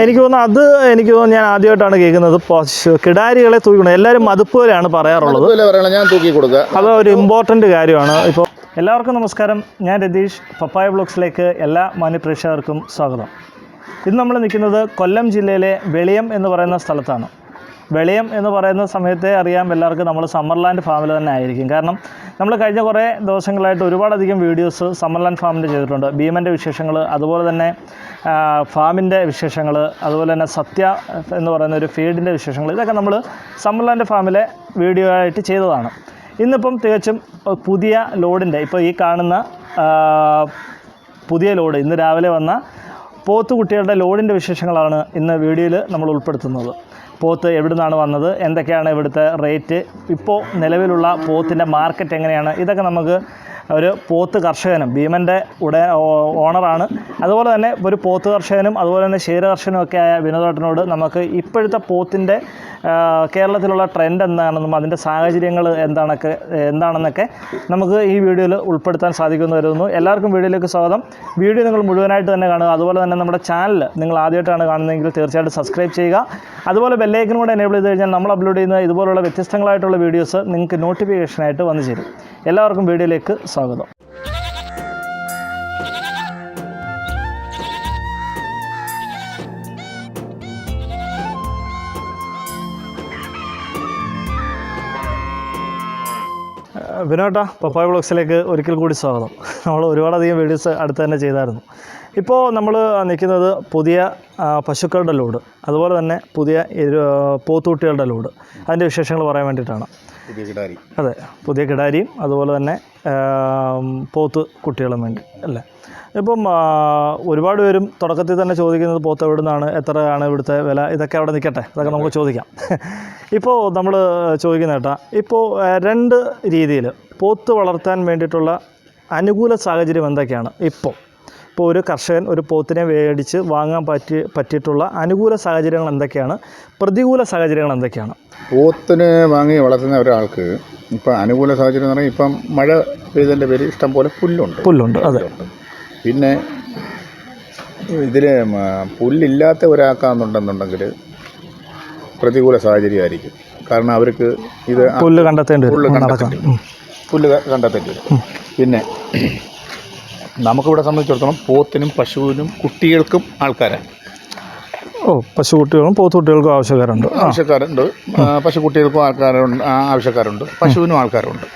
എനിക്ക് തോന്നുന്നു അത് എനിക്ക് തോന്നുന്നു ഞാൻ ആദ്യമായിട്ടാണ് കേൾക്കുന്നത്. പശു കിടാരികളെ തൂക്കണം എല്ലാവരും മതുപ്പ് പോലെയാണ് പറയാറുള്ളത് ഞാൻ തൂക്കി കൊടുക്കുക. അത് ഒരു ഇമ്പോർട്ടന്റ് കാര്യമാണ്. ഇപ്പോൾ എല്ലാവർക്കും നമസ്കാരം. ഞാൻ രതീഷ് പപ്പായ ബ്ലോഗ്സിലേക്ക് എല്ലാ മാന്യപ്രേക്ഷകർക്കും സ്വാഗതം. ഇന്ന് നമ്മൾ നിൽക്കുന്നത് കൊല്ലം ജില്ലയിലെ വെളിയം എന്ന് പറയുന്ന സ്ഥലത്താണ്. വെളിയം എന്ന് പറയുന്ന സമയത്തെ അറിയാം എല്ലാവർക്കും. നമ്മൾ സമ്മർലാൻഡ് ഫാമിൽ തന്നെ ആയിരിക്കും. കാരണം നമ്മൾ കഴിഞ്ഞ കുറേ ദിവസങ്ങളായിട്ട് ഒരുപാടധികം വീഡിയോസ് സമ്മർലാൻഡ് ഫാമിന്റെ ചെയ്തിട്ടുണ്ട്. ഭീമന്റെ വിശേഷങ്ങൾ അതുപോലെ തന്നെ ഫാമിന്റെ വിശേഷങ്ങൾ അതുപോലെ തന്നെ സത്യ എന്ന് പറയുന്ന ഒരു ഫീൽഡിന്റെ വിശേഷങ്ങൾ ഇതൊക്കെ നമ്മൾ സമ്മർലാൻഡ് ഫാമിലെ വീഡിയോ ആയിട്ട് ചെയ്തതാണ്. ഇന്നിപ്പം തികച്ചും പുതിയ ലോഡിന്റെ ഇപ്പോൾ ഈ കാണുന്ന പുതിയ ലോഡ് ഇന്ന് രാവിലെ വന്ന പോത്തുകുട്ടികളുടെ ലോഡിന്റെ വിശേഷങ്ങളാണ് ഇന്ന് വീഡിയോയിൽ നമ്മൾ ഉൾപ്പെടുത്തുന്നത്. പോത്ത് എവിടെ നിന്നാണ് വന്നത്? എന്തൊക്കെയാണ് ഇവിടുത്തെ റേറ്റ് ഇപ്പോൾ നിലവിലുള്ള പോത്തിന്റെ മാർക്കറ്റ് എങ്ങനെയാണ്? ഇതൊക്കെ നമുക്ക് ഒരു പോത്ത് കർഷകനും ഭീമന്റെ ഉട ഓണറാണ്. അതുപോലെ തന്നെ ഒരു പോത്ത് കർഷകനും അതുപോലെ തന്നെ ക്ഷീര കർഷകനും ഒക്കെ ആയ വിനോദേട്ടനോട് നമുക്ക് ഇപ്പോഴത്തെ പോത്തിന്റെ കേരളത്തിലുള്ള ട്രെൻഡ് എന്താണെന്നും അതിന്റെ സാഹചര്യങ്ങൾ എന്താണൊക്കെ എന്താണെന്നൊക്കെ നമുക്ക് ഈ വീഡിയോയിൽ ഉൾപ്പെടുത്താൻ സാധിക്കുമെന്ന് വരുന്നു എല്ലാവർക്കും വീഡിയോയിലേക്ക് സ്വാഗതം. വീഡിയോ നിങ്ങൾ മുഴുവനായിട്ട് തന്നെ കാണുക. അതുപോലെ തന്നെ നമ്മുടെ ചാനൽ നിങ്ങൾ ആദ്യമായിട്ടാണ് കാണുന്നതെങ്കിൽ തീർച്ചയായിട്ടും സബ്സ്ക്രൈബ് ചെയ്യുക. അതുപോലെ ബെല്ലൈക്കൻ കൂടെ എനേബിൾ ചെയ്ത് കഴിഞ്ഞാൽ നമ്മൾ അപ്ലോഡ് ചെയ്യുന്ന ഇതുപോലുള്ള വ്യത്യസ്തങ്ങളായിട്ടുള്ള വീഡിയോസ് നിങ്ങൾക്ക് നോട്ടിഫിക്കേഷനായിട്ട് വന്നു ചേരും. എല്ലാവർക്കും വീഡിയോയിലേക്ക് സ്വാഗതം. വിനോട്ട പപ്പായ ബ്ലോഗ്സിലേക്ക് ഒരിക്കൽ കൂടി സ്വാഗതം. നമ്മൾ ഒരുപാടധികം വീഡിയോസ് അടുത്ത് തന്നെ ചെയ്തായിരുന്നു. ഇപ്പോൾ നമ്മൾ നിൽക്കുന്നത് പുതിയ പശുക്കളുടെ ലോഡ് അതുപോലെ തന്നെ പുതിയ പോത്തുകുട്ടികളുടെ ലോഡ്. അതിന്റെ വിശേഷങ്ങൾ പറയാൻ വേണ്ടിയിട്ടാണ്. അതെ പുതിയ കിടാരിയും അതുപോലെ തന്നെ പോത്ത് കുട്ടികളും വേണ്ടി അല്ലേ? ഇപ്പം ഒരുപാട് പേരും തുടക്കത്തിൽ തന്നെ ചോദിക്കുന്നത് പോത്ത് എവിടെ നിന്നാണ് എത്രയാണ് ഇവിടുത്തെ വില ഇതൊക്കെ അവിടെ നിൽക്കട്ടെ അതൊക്കെ നമുക്ക് ചോദിക്കാം. ഇപ്പോൾ നമ്മൾ ചോദിക്കുന്ന കേട്ടാ ഇപ്പോൾ രണ്ട് രീതിയിൽ പോത്ത് വളർത്താൻ വേണ്ടിയിട്ടുള്ള അനുകൂല സാഹചര്യം എന്തൊക്കെയാണ് ഇപ്പോൾ ഇപ്പോൾ ഒരു കർഷകൻ ഒരു പോത്തിനെ വേടിച്ച് വാങ്ങാൻ പറ്റി പറ്റിയിട്ടുള്ള അനുകൂല സാഹചര്യങ്ങൾ എന്തൊക്കെയാണ്? പ്രതികൂല സാഹചര്യങ്ങൾ എന്തൊക്കെയാണ്? പോത്തിനെ വാങ്ങി വളർത്തുന്ന ഒരാൾക്ക് ഇപ്പം അനുകൂല സാഹചര്യം എന്ന് പറഞ്ഞാൽ ഇപ്പം മഴ പെയ്തതിന്റെ പേര് ഇഷ്ടം പോലെ പുല്ലുണ്ട്. പുല്ലുണ്ട് അതെ. പിന്നെ ഇതിൽ പുല്ലില്ലാത്ത ഒരാൾക്കാണെന്നുണ്ടെന്നുണ്ടെങ്കിൽ പ്രതികൂല സാഹചര്യമായിരിക്കും. കാരണം അവർക്ക് ഇത് പുല്ല് കണ്ടെത്തേണ്ടി പുല്ല് കണ്ടെത്തേണ്ടി പുല്ല് കണ്ടെത്തേണ്ടി വരും. പിന്നെ നമുക്കിവിടെ സംബന്ധിച്ചിടത്തോളം പോത്തിനും പശുവിനും കുട്ടികൾക്കും ആൾക്കാരാണ്. ഓ പശുക്കുട്ടികളും പോത്തുകുട്ടികൾക്കും ആവശ്യക്കാരുണ്ട്. കുട്ടികൾക്കും ആവശ്യക്കാരുണ്ട്. പശുക്കുട്ടികൾക്കും ആൾക്കാരുണ്ട് ആവശ്യക്കാരുണ്ട്. പശുവിനും ആൾക്കാരുണ്ട്.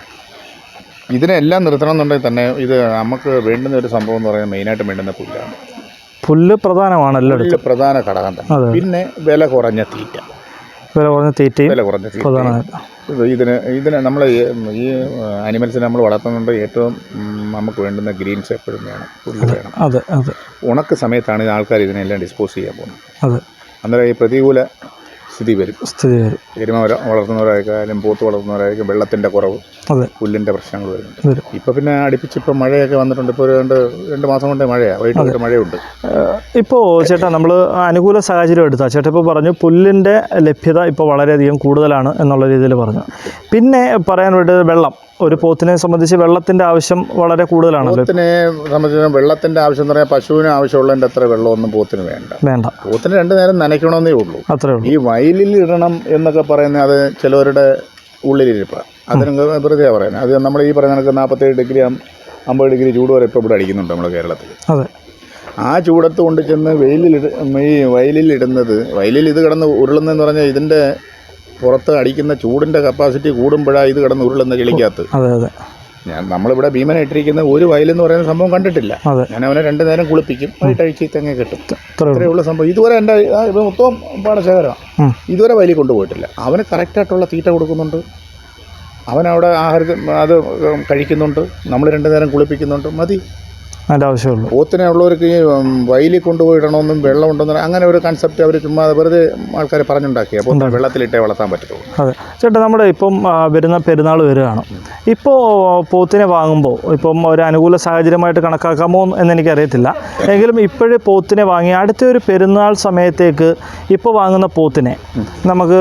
ഇതിനെല്ലാം നിർത്തണം എന്നുണ്ടെങ്കിൽ തന്നെ ഇത് നമുക്ക് വേണ്ടുന്ന ഒരു സംഭവം എന്ന് പറയുന്നത് മെയിനായിട്ട് വേണ്ടുന്ന പുല്ലാണ്. പുല്ല് പ്രധാനമാണ് എല്ലായിടത്തും. പ്രധാന ഘടകം തന്നെ. പിന്നെ വില കുറഞ്ഞ തീറ്റ. വില കുറഞ്ഞ തീറ്റയും വില കുറഞ്ഞ തീറ്റ പ്രധാനമായിട്ട്. ഇത് ഇതിന് ഇതിന് നമ്മൾ ഈ അനിമൽസിനെ നമ്മൾ വളർത്തുന്നുണ്ട്. ഏറ്റവും ഉം, നമുക്ക് വേണ്ടുന്ന ഗ്രീൻസ് എപ്പോഴും വേണം. പുല്ല് വേണം. അതെ അതെ. ഉണക്ക് സമയത്താണ് ഈ ആൾക്കാർ ഇതിനെല്ലാം ഡിസ്പോസ് ചെയ്യാൻ പോകുന്നത്. അതെ. അന്നേരം ഈ പ്രതികൂല സ്ഥിതി വരും. സ്ഥിതി വരും. എരുമ വള- വളർത്തുന്നവരായാലും പോത്ത് വളർത്തുന്നവരായാലും വെള്ളത്തിന്റെ കുറവ് അതെ. പുല്ലിന്റെ പ്രശ്നങ്ങൾ വരുന്നുണ്ട്. വരും. ഇപ്പോൾ പിന്നെ അടുപ്പിച്ച് ഇപ്പോൾ മഴയൊക്കെ വന്നിട്ടുണ്ട്. ഇപ്പോൾ ഒരു രണ്ട് രണ്ട് മാസം കൊണ്ടേ മഴയാണ് വൈകിട്ട് വൈകിട്ട് മഴയുണ്ട്. ഇപ്പോൾ ചേട്ടാ നമ്മൾ അനുകൂല സാഹചര്യം എടുത്താൽ ചേട്ടാ ഇപ്പോൾ പറഞ്ഞു പുല്ലിന്റെ ലഭ്യത ഇപ്പോൾ വളരെയധികം കൂടുതലാണ് എന്നുള്ള രീതിയിൽ പറഞ്ഞു. പിന്നെ പറയാൻ വേണ്ടത് വെള്ളം. ഒരു പോത്തിനെ സംബന്ധിച്ച് വെള്ളത്തിന്റെ ആവശ്യം വളരെ കൂടുതലാണ് പോത്തിനെ സംബന്ധിച്ച് വെള്ളത്തിന്റെ ആവശ്യം എന്ന് പറഞ്ഞാൽ പശുവിന് ആവശ്യമുള്ളതിന്റെ അത്ര വെള്ളമൊന്നും പോത്തിന് വേണ്ട. വേണ്ട. പോത്തിന് രണ്ടു നേരം നനയ്ക്കണമെന്നേ ഉള്ളൂ. അത്രേ ഉള്ളൂ. ഈ വയലിൽ ഇടണം എന്നൊക്കെ പറയുന്നത് അത് ചിലവരുടെ ഉള്ളിലിരിപ്പാണ് അതിന് വെറുതെ പറയുന്നത്. അത് നമ്മൾ ഈ പറയുന്ന കണക്ക് നാൽപ്പത്തേഴ് ഡിഗ്രി അമ്പത് ഡിഗ്രി ചൂട് വരെ ഇപ്പോൾ ഇവിടെ അടിക്കുന്നുണ്ട് നമ്മുടെ കേരളത്തിൽ. അതെ. ആ ചൂടത്ത് കൊണ്ട് ചെന്ന് വെയിലിൽ ഇട ഈ വയലിൽ ഇടുന്നത് വയലിൽ ഇത് കിടന്ന് ഉരുളുന്നതെന്ന് പറഞ്ഞാൽ ഇതിന്റെ പുറത്ത് അടിക്കുന്ന ചൂടിന്റെ കപ്പാസിറ്റി കൂടുമ്പോഴാണ് ഇത് കിടന്ന് ഉരുളുന്ന ചെളിക്കകത്ത് അതെ അതെ. ഞാൻ നമ്മളിവിടെ ഭീമനെ ഇട്ടിരിക്കുന്ന ഒരു വയലെന്ന് പറയുന്ന സംഭവം കണ്ടിട്ടില്ല. ഞാൻ അവനെ രണ്ടു നേരം കുളിപ്പിക്കും വൈകിട്ടഴിച്ച് തെങ്ങ കിട്ടും. ഇത്രയുള്ള സംഭവം. ഇതുവരെ എന്റെ മൊത്തം പാടശേഖരമാണ് ഇതുവരെ വയലിൽ കൊണ്ടുപോയിട്ടില്ല. അവന് കറക്റ്റായിട്ടുള്ള തീറ്റ കൊടുക്കുന്നുണ്ട്. അവനവിടെ ആഹാരം അത് കഴിക്കുന്നുണ്ട്. നമ്മൾ രണ്ടു നേരം കുളിപ്പിക്കുന്നുണ്ട്. മതി. അതിന്റെ ആവശ്യമുള്ളൂ പോത്തിനെ ഉള്ളവർക്ക് ഈ വയലിൽ കൊണ്ടുപോയി ഇടണമെന്നും വെള്ളം ഉണ്ടെന്നും അങ്ങനെ ഒരു കൺസെപ്റ്റ് അവർ ചുമ്മാ വെറുതെ ആൾക്കാർ പറഞ്ഞുണ്ടാക്കി. അപ്പോൾ വെള്ളത്തിലിട്ടേ വളർത്താൻ പറ്റത്തുള്ളൂ. അതെ. ചേട്ടാ നമ്മുടെ ഇപ്പം വരുന്ന പെരുന്നാൾ വരികയാണ്. ഇപ്പോൾ പോത്തിനെ വാങ്ങുമ്പോൾ ഇപ്പം ഒരു അനുകൂല സാഹചര്യമായിട്ട് കണക്കാക്കാമോ എന്ന് എനിക്കറിയത്തില്ല. എങ്കിലും ഇപ്പോഴേ പോത്തിനെ വാങ്ങി അടുത്ത ഒരു പെരുന്നാൾ സമയത്തേക്ക് ഇപ്പോൾ വാങ്ങുന്ന പോത്തിനെ നമുക്ക്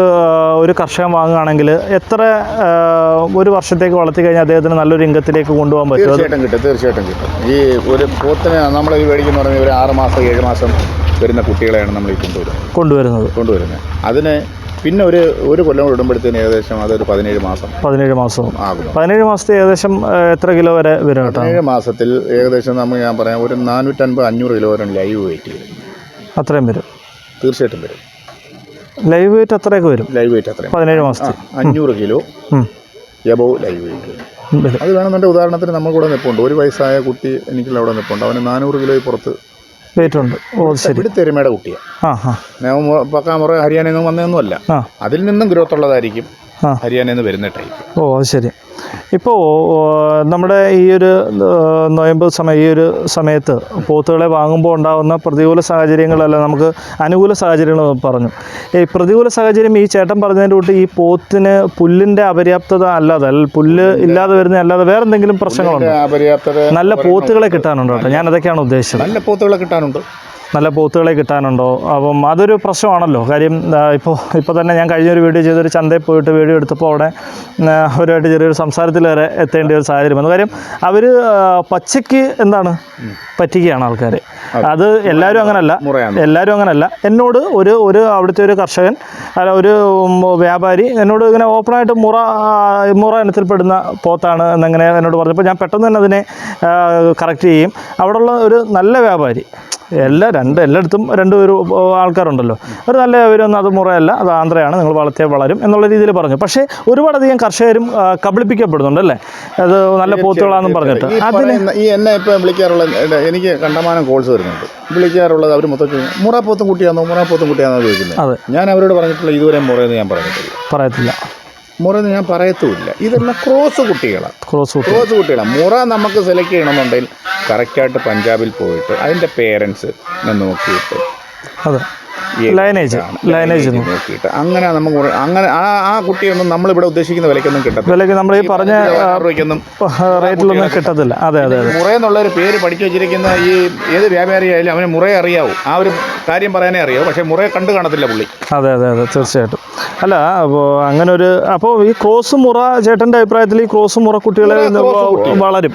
ഒരു കർഷകൻ വാങ്ങുകയാണെങ്കിൽ എത്ര ഒരു വർഷത്തേക്ക് വളർത്തി കഴിഞ്ഞാൽ അദ്ദേഹത്തിന് നല്ലൊരു ഇംഗത്തിലേക്ക് കൊണ്ടുപോകാൻ പറ്റും? തീർച്ചയായിട്ടും കിട്ടും തീർച്ചയായിട്ടും കിട്ടും. ഈ ഒരു ഒരു പോത്തിനെ നമ്മൾ ഈ മേടിക്കുന്ന പറഞ്ഞാൽ ഒരു ആറ് മാസം ഏഴ് മാസം വരുന്ന കുട്ടികളെയാണ് നമ്മൾ ഈ കൊണ്ടുവരുന്നത്. കൊണ്ടുവരുന്നത്. കൊണ്ടുവരുന്നത് അതിന് പിന്നെ ഒരു ഒരു കൊല്ലം ഇടുമ്പോഴത്തേന് ഏകദേശം അതൊരു പതിനേഴ് മാസം പതിനേഴ് മാസം. ആകും പതിനേഴ് മാസത്തെ ഏകദേശം എത്ര കിലോ വരെ വരും പതിനേഴ് മാസത്തിൽ ഏകദേശം നമ്മൾ ഞാൻ പറയാം ഒരു നാനൂറ്റൻപത് അഞ്ഞൂറ് കിലോ വരെ ലൈവ് വെയിറ്റ് വരും അത്രയും വരും. തീർച്ചയായിട്ടും വരും. ലൈവ് വെയിറ്റ് അത്രയൊക്കെ വരും? ലൈവ് വെയിറ്റ് അത്രയും. പതിനേഴ് മാസം മാസത്തിൽ. അഞ്ഞൂറ് കിലോ എബോ ലൈവ് വെയിറ്റ് വരും. അത് വേണമെന്നുണ്ടെങ്കിൽ ഉദാഹരണത്തിന് നമ്മൾ കൂടെ നിൽപ്പുണ്ട് ഒരു വയസ്സായ കുട്ടി എനിക്കുള്ള അവിടെ നിൽപ്പുണ്ട് അവന് നാനൂറ് കിലോ പുറത്ത് വെയിറ്റ് ഉണ്ട് ഓ ശരി. പിടിത്തെരുമയുടെ കുട്ടിയാണ്. പക്കാമുറ ഹരിയാനയിൽ നിന്ന് വന്നതൊന്നുമല്ല അതിൽ നിന്നും ഗ്രോത്ത് ഉള്ളതായിരിക്കും. ഹരിയാനയിൽ നിന്ന് വരുന്ന ടൈപ്പ് ഓ ശരി. ഇപ്പോൾ നമ്മുടെ ഈ ഒരു നോയമ്പ് സമയം ഈ ഒരു സമയത്ത് പോത്തുകളെ വാങ്ങുമ്പോൾ ഉണ്ടാകുന്ന പ്രതികൂല സാഹചര്യങ്ങളല്ല നമുക്ക് അനുകൂല സാഹചര്യങ്ങൾ പറഞ്ഞു. ഈ പ്രതികൂല സാഹചര്യം ഈ ചേട്ടൻ പറഞ്ഞതിന്റെ കൂട്ട് ഈ പോത്തിന് പുല്ലിന്റെ അപര്യാപ്തത അല്ലാതെ അല്ല പുല്ല് ഇല്ലാതെ വരുന്ന അല്ലാതെ വേറെ എന്തെങ്കിലും പ്രശ്നങ്ങളുണ്ട്? നല്ല പോത്തുകളെ കിട്ടാനുണ്ടോ കേട്ടോ? ഞാൻ അതൊക്കെയാണ് ഉദ്ദേശിച്ചത്. നല്ല പോത്തുകളെ കിട്ടാനുണ്ട്. നല്ല പോത്തുകളെ കിട്ടാനുണ്ടോ? അപ്പം അതൊരു പ്രശ്നമാണല്ലോ. കാര്യം ഇപ്പോൾ ഇപ്പോൾ തന്നെ ഞാൻ കഴിഞ്ഞൊരു വീഡിയോ ചെയ്തൊരു ചന്തയിൽ പോയിട്ട് വീഡിയോ എടുത്തപ്പോൾ അവിടെ അവരുമായിട്ട് ചെറിയൊരു സംസാരത്തിൽ വരെ എത്തേണ്ട ഒരു സാഹചര്യം വന്നു. കാര്യം അവർ പച്ചയ്ക്ക് എന്താണ്? പറ്റിക്കുകയാണ് ആൾക്കാർ അത്. എല്ലാവരും അങ്ങനല്ല. എല്ലാവരും അങ്ങനല്ല. എന്നോട് ഒരു ഒരു അവിടുത്തെ ഒരു കർഷകൻ അല്ല ഒരു വ്യാപാരി എന്നോട് ഇങ്ങനെ ഓപ്പണായിട്ട് മുറ മുറ ഇനത്തിൽപ്പെടുന്ന പോത്താണ് എന്നിങ്ങനെ എന്നോട് പറഞ്ഞപ്പോൾ ഞാൻ പെട്ടെന്ന് തന്നെ അതിനെ കറക്റ്റ് ചെയ്യും. അവിടെയുള്ള ഒരു നല്ല വ്യാപാരി എല്ലാ രണ്ട് എല്ലായിടത്തും രണ്ട് ഒരു ആൾക്കാരുണ്ടല്ലോ. ഒരു നല്ല അവരൊന്നും അത് മുറയല്ല അത് ആന്ധ്രയാണ് നിങ്ങൾ വളർത്തിയാൽ വളരും എന്നുള്ള രീതിയിൽ പറഞ്ഞു. പക്ഷേ ഒരുപാടധികം കർഷകരും കബളിപ്പിക്കപ്പെടുന്നുണ്ട് അല്ലേ അത് നല്ല പോത്തുകളാണെന്നും പറഞ്ഞിട്ട്. ഈ അതിന് ഈ എന്നെ ഇപ്പം വിളിക്കാറുള്ള എനിക്ക് കണ്ടമാനം കോൾസ് വരുന്നുണ്ട്. വിളിക്കാറുള്ളത് അവർ മൊത്തത്തിൽ മുറാപ്പോത്തും കുട്ടിയാണോ മുറാപ്പോത്തും കുട്ടിയാണോ ചോദിക്കുന്നത് അതെ. ഞാൻ അവരോട് പറഞ്ഞിട്ടുള്ള ഇതുവരെ മുറയെന്ന് ഞാൻ പറഞ്ഞിട്ടില്ല. പറയത്തില്ല. മുറയെന്ന് ഞാൻ പറയത്തുമില്ല. ഇതെല്ലാം ക്രോസ് കുട്ടികളാണ്. ക്രോസ് ക്രോസ് കുട്ടികളാണ്. മുറ നമുക്ക് സെലക്ട് ചെയ്യണമെന്നുണ്ടെങ്കിൽ കറക്റ്റായിട്ട് പഞ്ചാബിൽ പോയിട്ട് അതിന്റെ പേരൻസ് നോക്കിയിട്ട് അതെ. ലൈനേജ് ലൈനേജ് നോക്കിയിട്ട്. അങ്ങനെ നമുക്ക് അങ്ങനെ ആ ആ കുട്ടിയൊന്നും നമ്മളിവിടെ ഉദ്ദേശിക്കുന്ന വിലയ്ക്കൊന്നും കിട്ടത്തില്ല. വിലയ്ക്ക് നമ്മൾ ഈ പറഞ്ഞ രൂപയ്ക്കൊന്നും റേറ്റിലൊന്നും കിട്ടത്തില്ല. അതെ അതെ. മുറ എന്നുള്ള ഒരു പേര് പഠിച്ചു വെച്ചിരിക്കുന്ന ഈ ഏത് വ്യാപാരിയായാലും അവന് മുറയെ അറിയാവൂ. ആ ഒരു കാര്യം പറയാനേ അറിയാവൂ. പക്ഷേ മുറയെ കണ്ടു കാണത്തില്ല പുള്ളി. അതെ അതെ അതെ. തീർച്ചയായിട്ടും. അല്ല അപ്പോൾ അങ്ങനെ ഒരു അപ്പോൾ ഈ ക്രോസ് മുറ ചേട്ടന്റെ അഭിപ്രായത്തിൽ ഈ ക്രോസ് മുറ കുട്ടികളെ വളരും.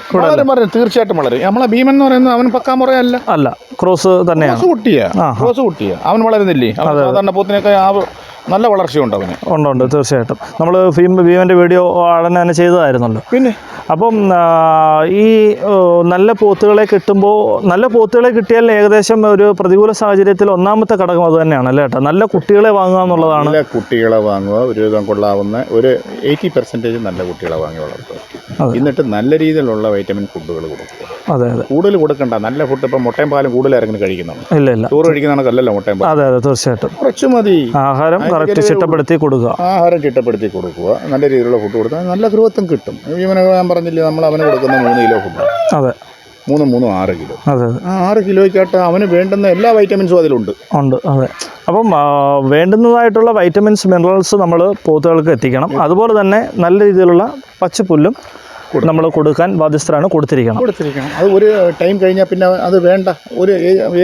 വളരും തീർച്ചയായിട്ടും വളരും. നമ്മളെ ഭീമൻ എന്ന് പറയുന്നത് അവൻ പക്കാ മുറയല്ല. അല്ല ക്രോസ് തന്നെയാണ് ക്രോസ് കുട്ടിയാ. ക്രോസ് കുട്ടിയാ. അവൻ വളരുന്നില്ലേ? സാധാരണ പോത്തിനൊക്കെ ആ നല്ല വളർച്ചയുണ്ട് അവന് ഉണ്ട് ഉണ്ട് തീർച്ചയായിട്ടും. നമ്മൾ ഭീം ഭീമന്റെ വീഡിയോ ഉടനെ തന്നെ ചെയ്തതായിരുന്നല്ലോ. പിന്നെ? അപ്പം ഈ നല്ല പോത്തുകളെ കിട്ടുമ്പോൾ നല്ല പോത്തുകളെ കിട്ടിയാൽ ഏകദേശം ഒരു പ്രതികൂല സാഹചര്യത്തിൽ ഒന്നാമത്തെ ഘടകം അത് തന്നെയാണ് അല്ലേ ഏട്ടാ? നല്ല കുട്ടികളെ വാങ്ങുക എന്നുള്ളതാണ്. നല്ല കുട്ടികളെ വാങ്ങുക ഒരു വിധം കൊള്ളാവുന്ന ഒരു എയ്റ്റി പെർസെന്റേജ് നല്ല കുട്ടികളെ വാങ്ങി വളർത്തുക. എന്നിട്ട് നല്ല രീതിയിലുള്ള വൈറ്റമിൻ ഫുഡുകൾ കൊടുക്കുക. അതെ അതെ. കൂടുതൽ കൊടുക്കണ്ട നല്ല ഫുഡ് ഇപ്പം മുട്ടയും പാലും കൂടുതൽ ഇറങ്ങി കഴിക്കുന്നുണ്ട്? ഇല്ല ഇല്ല. ചോറ് കഴിക്കുന്ന കണക്കല്ലല്ലോ മുട്ടയും പാലും. അതെ അതെ തീർച്ചയായിട്ടും. കുറച്ച് മതി. ആഹാരം കറക്റ്റ് ചിട്ടപ്പെടുത്തി കൊടുക്കുക. ആഹാരം ചിട്ടപ്പെടുത്തി കൊടുക്കുക. നല്ല രീതിയിലുള്ള ഫുഡ് കൊടുത്താൽ നല്ല ഗ്രോത്തും കിട്ടും. ഇവനെ ഞാൻ പറഞ്ഞില്ലേ നമ്മൾ അവന് കൊടുക്കുന്ന മൂന്ന് കിലോ ഫുഡ് അതെ. മൂന്ന് മൂന്നും ആറ് കിലോ അതെ ആ ആറ് കിലോയ്ക്കാട്ട് അവന് വേണ്ടുന്ന എല്ലാ വൈറ്റമിൻസും അതിലുണ്ട്. ഉണ്ട് അതെ. അപ്പം വേണ്ടുന്നതായിട്ടുള്ള വൈറ്റമിൻസ് മിനറൽസ് നമ്മൾ പോത്തുകൾക്ക് എത്തിക്കണം. അതുപോലെ തന്നെ നല്ല രീതിയിലുള്ള പച്ചപ്പുല്ലും നമ്മൾ കൊടുക്കാൻ ബാധ്യസ്ഥരാണ് കൊടുത്തിരിക്കണം. കൊടുത്തിരിക്കണം. അത് ഒരു ടൈം കഴിഞ്ഞാൽ പിന്നെ അത് വേണ്ട. ഒരു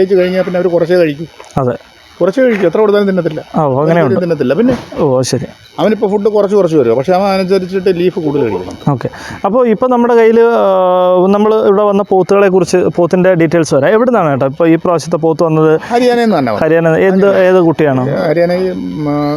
ഏജ് കഴിഞ്ഞാൽ പിന്നെ അവർ കുറച്ചേ കഴിക്കും. അതെ. കുറച്ച് കഴിക്കും. എത്ര കൊടുത്താലും തിന്നത്തില്ല. ഓ അങ്ങനെ തിന്നത്തില്ല. പിന്നെ ഓ ശരി. അവനിപ്പോൾ ഫുഡ് കുറച്ച് കുറച്ച് വരും പക്ഷേ അവൻ അനുസരിച്ചിട്ട് ലീഫ് കൂടുതൽ കഴിക്കണം. ഓക്കെ. അപ്പോൾ ഇപ്പോൾ നമ്മുടെ കയ്യിൽ നമ്മൾ ഇവിടെ വന്ന പോത്തുകളെ കുറിച്ച് പോത്തിന്റെ ഡീറ്റെയിൽസ് വരാം. എവിടെ നിന്നാണ് കേട്ടോ ഇപ്പോൾ ഈ പ്രാവശ്യത്തെ പോത്ത് വന്നത്? ഹരിയാനയിൽ നിന്നാണ് ഹരിയാന എന്ത് ഏത് കുട്ടിയാണ്? ഹരിയാന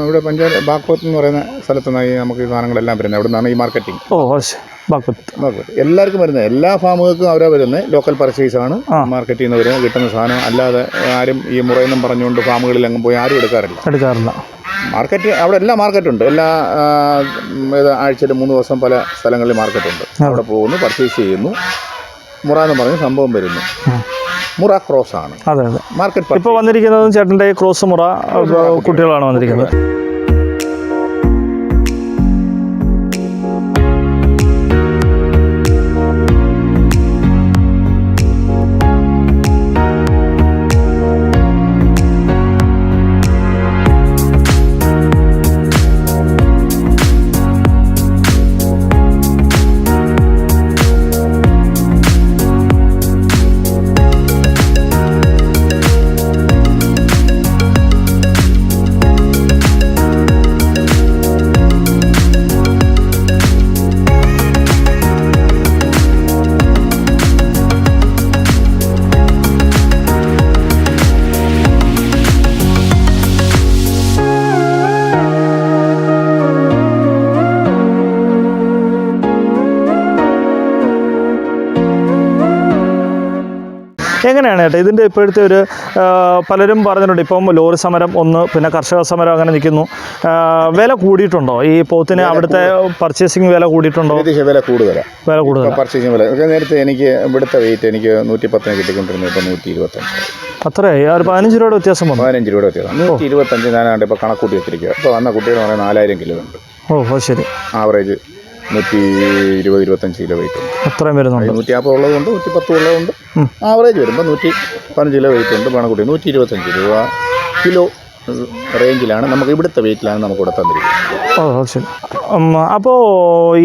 ഇവിടെ പഞ്ചായത്ത് ബാഗ്പോത്ത് എന്ന് പറയുന്ന സ്ഥലത്ത് നിന്നാണ് നമുക്ക് ഈ സാധനങ്ങളെല്ലാം വരുന്നത്. അവിടെ നിന്നാണ് ഈ മാർക്കറ്റിംഗ് ഓ ശരി. ബാഗ്പത്ത്. എല്ലാവർക്കും വരുന്നത്. എല്ലാ ഫാമുകൾക്കും അവരാ വരുന്നത്. ലോക്കൽ പർച്ചേസ് ആണ്. ആ. മാർക്കറ്റിൽ നിന്ന് വരുന്നത് കിട്ടുന്ന സാധനം. അല്ലാതെ ആരും ഈ മുറയെന്നും പറഞ്ഞുകൊണ്ട് ഫാമുകളിൽ അങ്ങ് പോയി ആരും എടുക്കാറില്ല. എടുക്കാറില്ല. മാർക്കറ്റ് അവിടെ എല്ലാ മാർക്കറ്റുണ്ട് എല്ലാ ആഴ്ചയിൽ മൂന്ന് ദിവസം പല സ്ഥലങ്ങളിൽ മാർക്കറ്റുണ്ട് അവിടെ പോകുന്നു പർച്ചേസ് ചെയ്യുന്നു. മുറ എന്ന് പറഞ്ഞ സംഭവം വരുന്നു. മുറ ക്രോസ് ആണ്. അതെ അതെ. മാർക്കറ്റ് ഇപ്പോൾ വന്നിരിക്കുന്നത് ചേട്ടന്റെ ക്രോസ് മുറ കുട്ടികളാണ് വന്നിരിക്കുന്നത്. എങ്ങനെയാണ് കേട്ടോ ഇതിന്റെ ഇപ്പോഴത്തെ ഒരു പലരും പറഞ്ഞിട്ടുണ്ട്. ഇപ്പം ലോറി സമരം ഒന്ന് പിന്നെ കർഷക സമരം അങ്ങനെ നിൽക്കുന്നു. വില കൂടിയിട്ടുണ്ടോ? ഈ പോത്തിന് അവിടുത്തെ പർച്ചേസിങ് വില കൂടിയിട്ടുണ്ടോ? വില കൂടുതലാണ് വില കൂടുതൽ പർച്ചേസിങ് വില. നേരത്തെ എനിക്ക് ഇവിടുത്തെ വെയിറ്റ് എനിക്ക് നൂറ്റി പത്തിന് കിട്ടിക്കൊണ്ടിരുന്നത് ഇപ്പോൾ നൂറ്റി ഇരുപത്തഞ്ച് അത്രയായി ഒരു പതിനഞ്ച് രൂപയുടെ വ്യത്യാസം വന്നു. പതിനഞ്ച് രൂപയുടെ വ്യത്യാസം. നൂറ്റി ഇരുപത്തഞ്ച് ഞാനാണ്ട് ഇപ്പോൾ കണക്കൂട്ടി വെച്ചിരിക്കുക ഇപ്പോൾ വന്ന കുട്ടികൾ പറഞ്ഞാൽ നാലായിരം കിലോ ഉണ്ട്. ഓ ശരി. ആവറേജ് നൂറ്റി ഇരുപത് ഇരുപത്തഞ്ച് കിലോ വെയിറ്റ് ഉണ്ട്. അത്രയും വരുന്നുണ്ട്. നൂറ്റി നാൽപ്പത് ഉള്ളതുകൊണ്ട് നൂറ്റി പത്ത് ഉള്ളതുകൊണ്ട് ആവറേജ് വരുമ്പോൾ നൂറ്റി പതിനഞ്ച് കിലോ വെയിറ്റ് ഉണ്ട്. പണക്കുട്ടി നൂറ്റി ഇരുപത്തഞ്ച് രൂപ. കിലോ റേഞ്ചിലാണ് നമുക്ക് ഇവിടുത്തെ വെയിറ്റിലാണ് നമുക്ക് ഇവിടെ തന്നിരിക്കുന്നത്. അപ്പോ ശരി. അപ്പോൾ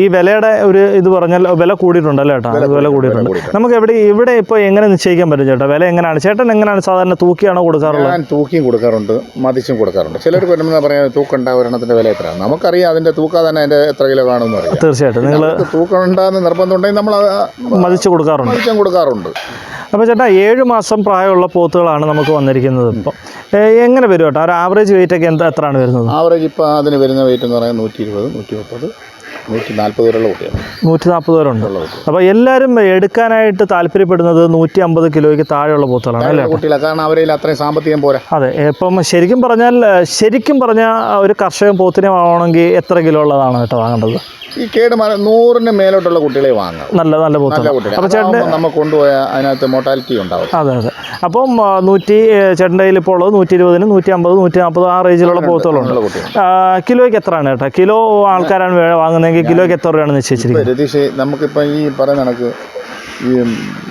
ഈ വിലയുടെ ഒരു ഇത് പറഞ്ഞാൽ വില കൂടിയിട്ടുണ്ട് അല്ലേ ചേട്ടാ വില കൂടിയിട്ടുണ്ട്. നമുക്ക് എവിടെ ഇവിടെ ഇപ്പോൾ എങ്ങനെ നിശ്ചയിക്കാൻ പറ്റും ചേട്ടാ? വില എങ്ങനെയാണ്? ചേട്ടൻ എങ്ങനെയാണ് സാധാരണ തൂക്കിയാണോ കൊടുക്കാറുള്ളത്? ഞാൻ തൂക്കിയും കൊടുക്കാറുണ്ട് മതിച്ചും കൊടുക്കാറുണ്ട്. ചിലർ വരുമ്പോൾ പറയാം തൂക്കണ്ട ഒരെണ്ണത്തിന്റെ വില എത്ര നമുക്കറിയാം അതിന്റെ തൂക്കാതെ തന്നെ അതിന്റെ എത്ര കിലോ കാണുമെന്ന് അറിയാം. തീർച്ചയായിട്ടും. നിങ്ങൾ തൂക്കണ്ടെന്ന് നിർബന്ധമുണ്ടെങ്കിൽ നിർബന്ധം ഉണ്ടെങ്കിൽ നമ്മൾ മതിച്ച് കൊടുക്കാറുണ്ട്. മതിച്ചും കൊടുക്കാറുണ്ട്. അപ്പോൾ ചേട്ടാ ഏഴ് മാസം പ്രായമുള്ള പോത്തുകളാണ് നമുക്ക് വന്നിരിക്കുന്നത് ഇപ്പം. എങ്ങനെ വരും ചേട്ടാ ഒരു ആവറേജ് വെയിറ്റ് ഒക്കെ എന്താ എത്രയാണ് വരുന്നത്? ആവറേജ് ഇപ്പോൾ അതിന് വരുന്ന വെയിറ്റ് എന്ന് പറയുന്നത് നൂറ്റി ഇരുപത് നൂറ്റി മുപ്പത് നൂറ്റി നാൽപ്പത് വരെയുള്ള കുട്ടിയാണ് നൂറ്റി നാൽപ്പത് വരെ ഉണ്ടല്ലോ അപ്പോൾ എല്ലാവരും എടുക്കാനായിട്ട് താല്പര്യപ്പെടുന്നത് നൂറ്റി അമ്പത് കിലോയ്ക്ക് താഴെയുള്ള പോത്തുകളാണ് അല്ലേ കുട്ടികളെ. കാരണം അവരിൽ അത്രയും സാമ്പത്തികം പോരാ. അതെ ഇപ്പം ശരിക്കും പറഞ്ഞാൽ ശരിക്കും പറഞ്ഞാൽ ഒരു കർഷകൻ പോത്തിനെ വാങ്ങണമെങ്കിൽ എത്ര കിലോ ഉള്ളതാണ് കേട്ടോ വാങ്ങേണ്ടത്? ഈ കേട് നൂറിന് മേലോട്ടുള്ള കുട്ടികളെ വാങ്ങാം. നല്ല നല്ല കുട്ടികൾ അപ്പോൾ ചേട്ടൻ നമ്മൾ കൊണ്ടുപോയാൽ അതിനകത്ത് മോർട്ടാലിറ്റി ഉണ്ടാവും. അതെ അതെ. അപ്പം നൂറ്റി ചേട്ടന്റെ കയ്യിൽ ഇപ്പോൾ ഉള്ളത് നൂറ്റി ഇരുപതിന് നൂറ്റി അമ്പത് നൂറ്റി നാൽപ്പത് ആ റേഞ്ചിലുള്ള പോത്തുകളുണ്ട്. കിലോയ്ക്ക് എത്രയാണ് കേട്ടോ കിലോ ആൾക്കാരാണ് വാങ്ങുന്നതെങ്കിൽ കിലോയ്ക്ക് എത്ര രൂപയാണ് നിശ്ചയിച്ചിരിക്കുന്നത്? രതീഷ് നമുക്കിപ്പോൾ ഈ പറയുന്ന കണക്ക് ഈ